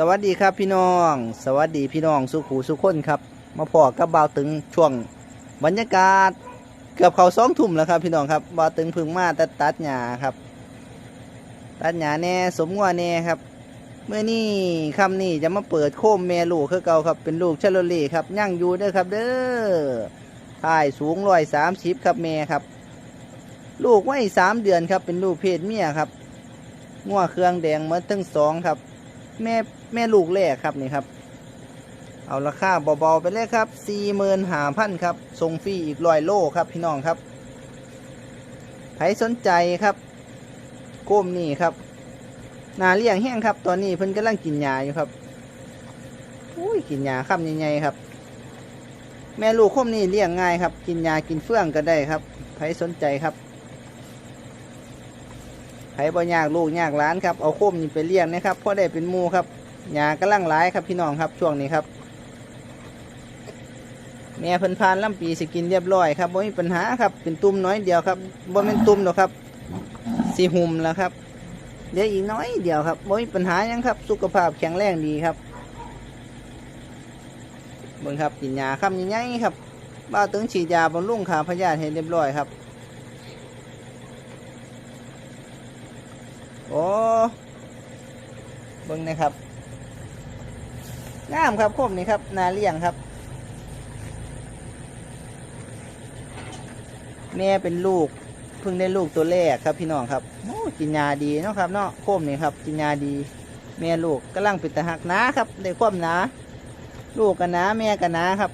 สวัสดีครับพี่น้อง สวัสดีพี่น้องสุขูสุขคนครับ มาพอกับบ่าวตึงช่วงบรรยากาศ เกือบเขาสองทุ่มแล้วครับ พี่น้องครับบ่าวตึงพึ่งมาตัดตัดหญ้าครับ ตัดหญ้าแน่สมงัวแน่ครับ เมื่อนี้คำนี้จะมาเปิดโคมแม่ลูกคือเก่าครับเป็นลูกชะโลเล่ครับย่างอยู่เด้อครับ เด้อถ่ายสูงร้อยสามสิบครับแม่ครับ ลูกไว้สามเดือนครับเป็นลูกเพศเมียครับงัวเครื่องแดงหมาทั้งสองครับ แม่แม่ลูกแรกครับนี่ครับ เอาราคาเบาๆไปเลยครับสี่หมื่นหาพันครับส่งฟรีอีกร้อยโลครับพี่น้องครับใครสนใจครับก้มนี่ครับนาเลี้ยงแห้งครับ ตอนนี้เพิ่นกำลังกินยาอยู่ครับอุ้ยกินยาคำใหญ่ๆครับ แม่ลูกโคมนี่เลี้ยงง่ายครับ กินยากินเฟื่องก็ได้ครับใครสนใจครับ ใครบ่ยากลูกยากล้านครับเอาโคมนี่ไปเลี้ยงนะครับเพราะได้เป็นมูครับยากำลังหลายครับพี่น้องครับช่วงนี้ครับ แม่เพิ่นพานลำปีสกินเรียบร้อยครับบ่มีปัญหาครับเป็นตุ่มน้อยเดียวครับบ่เป็นตุ่มหรอกครับสีหุ่มแล้วครับเดี๋ยวอีกน้อยเดียวครับบ่มีปัญหายังครับ สุขภาพแข็งแรงดีครับเบิ่งครับกินยาคำใหญ่ๆครับบ้าวถึงฉีดยาบำรุงขาพยาธิให้เรียบร้อยครับ โอ้เบิ่งนะครับงามครับคมนี่ครับ นาเลี้ยงครับ แม่เป็นลูกเพิ่งได้ลูกตัวแรกครับพี่น้องครับโอ้กินยาดีเนาะครับเนาะโคมนี่ครับ กินยาดี แม่ลูกกำลังเป็นตะหักหนาครับได้ความหนาลูกกันหนาแม่กันหนาครับ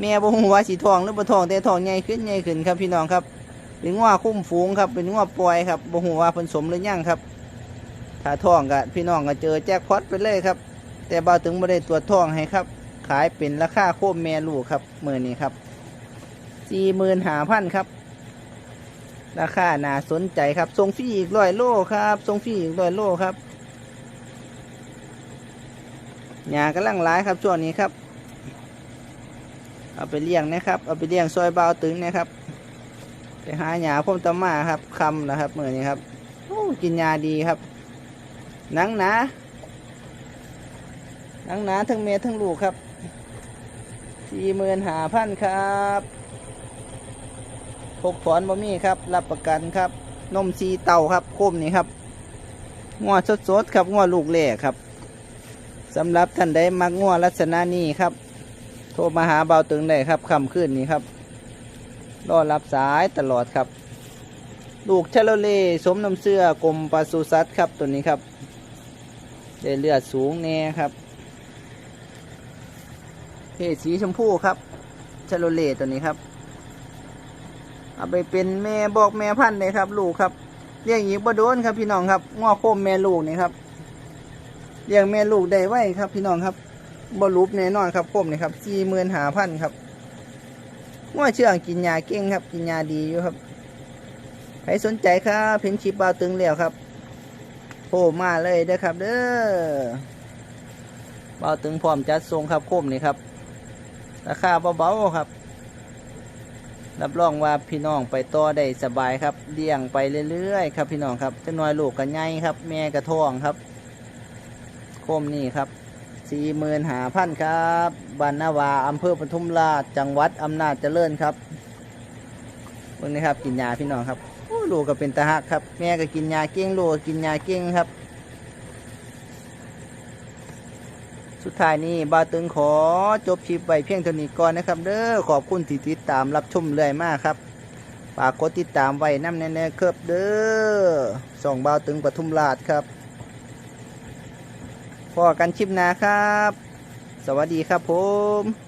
แม่บ่ฮู้ว่าสีทองหรือบ่ทองแต่ทองใหญ่ขึ้นใหญ่ขึ้นครับพี่น้องครับ เป็นง้อคุ้มฝูงครับ เป็นง้อปล่อยครับบ่ฮู้ว่าผสมหรือยังครับ ถ้าท่องก็พี่น้องก็เจอแจ็คพอตไปเลยครับ แต่บ่าวถึงบ่ได้ตรวจทองให้ครับ ขายเป็นราคาโคมแม่ลูกครับมือนี้ครับสี่หมื่นหาพันครับ ราคาน่าสนใจครับส่งฟรีอีกร้อยโลครับส่งฟรีอีกร้อยโลครับหญ้ากำลังร้ายครับช่วงนี้ครับ เอาไปเลี้ยงนะครับ เอาไปเลี้ยงซอยเบาวตึงนะครับ หาหญ้าพ่มตะมาครับคำนะครับเหมือนนี้ครับกินยาดีครับนังหนานังหนาทั้งเมียทั้งลูกครับสี่หมื่นหาพันครับพกถอนบ่มีครับ รับประกันครับ นมซีเต่าครับโคมนี่ครับงัวสดๆครับงัวลูกแหล่ครับสำหรับท่านใดมักงัวลักษณะนี้ครับ โทรมาหาเบาตึงได้ครับคำขึ้นนี้ครับ รอรับสายตลอดครับ ลูกชะโลเล่สมน้ำเสื้อกรมปศุสัตว์ครับตัวนี้ครับได้เลือดสูงแน่ครับเพศสีชมพูครับชะโลเล่ตัวนี้ครับ เอาไปเป็นแม่บอกแม่พันธุ์เลยครับ ลูกครับเลี้ยงอีกบ่โดนครับ พี่น้องครับงอโคมแม่ลูกนี่ครับเลี้ยงแม่ลูกได้ไว้ครับ พี่น้องครับบ่รูปแน่นอนครับโคมนี่ครับสี่หมื่นหาพันครับ งอเชื่องกินยาเก่งครับ กินยาดีอยู่ครับ ใครสนใจครับเห็นคลิปบาวตึงแล้วครับโผล่มาเลยเด้อครับ เด้อบาวตึงพร้อมจัดทรงครับโคมนี่ครับ ราคาเบาๆครับ รับรองว่าพี่น้องไปต่อได้สบายครับเลี้ยงไปเรื่อยๆครับ พี่น้องครับจะน้อยลูกกันใหญ่ครับ แม่กระท้องครับ โคมนี่ครับ สี่หมื่นหาพันครับบานนาวาอำเภอปทุมราชจังหวัดอำนาจเจริญครับเบิ่งนี้ครับกินยาพี่น้องครับโอ้ลูกก็เป็นตาหักครับ แม่ก็กินยาเก้งลูกก็กินยาเก้งครับ สุดท้ายนี้บาตึงขอจบคลิปไว้เพียงเท่านี้ก่อนนะครับ เด้อขอบคุณที่ติดตามรับชมเรื่อยมากครับฝากกดติดตามไว้น้ำแน่ๆครับเด้อส่องบาวตึงปทุมราชครับ พอกันคลิปหน้าครับ สวัสดีครับผม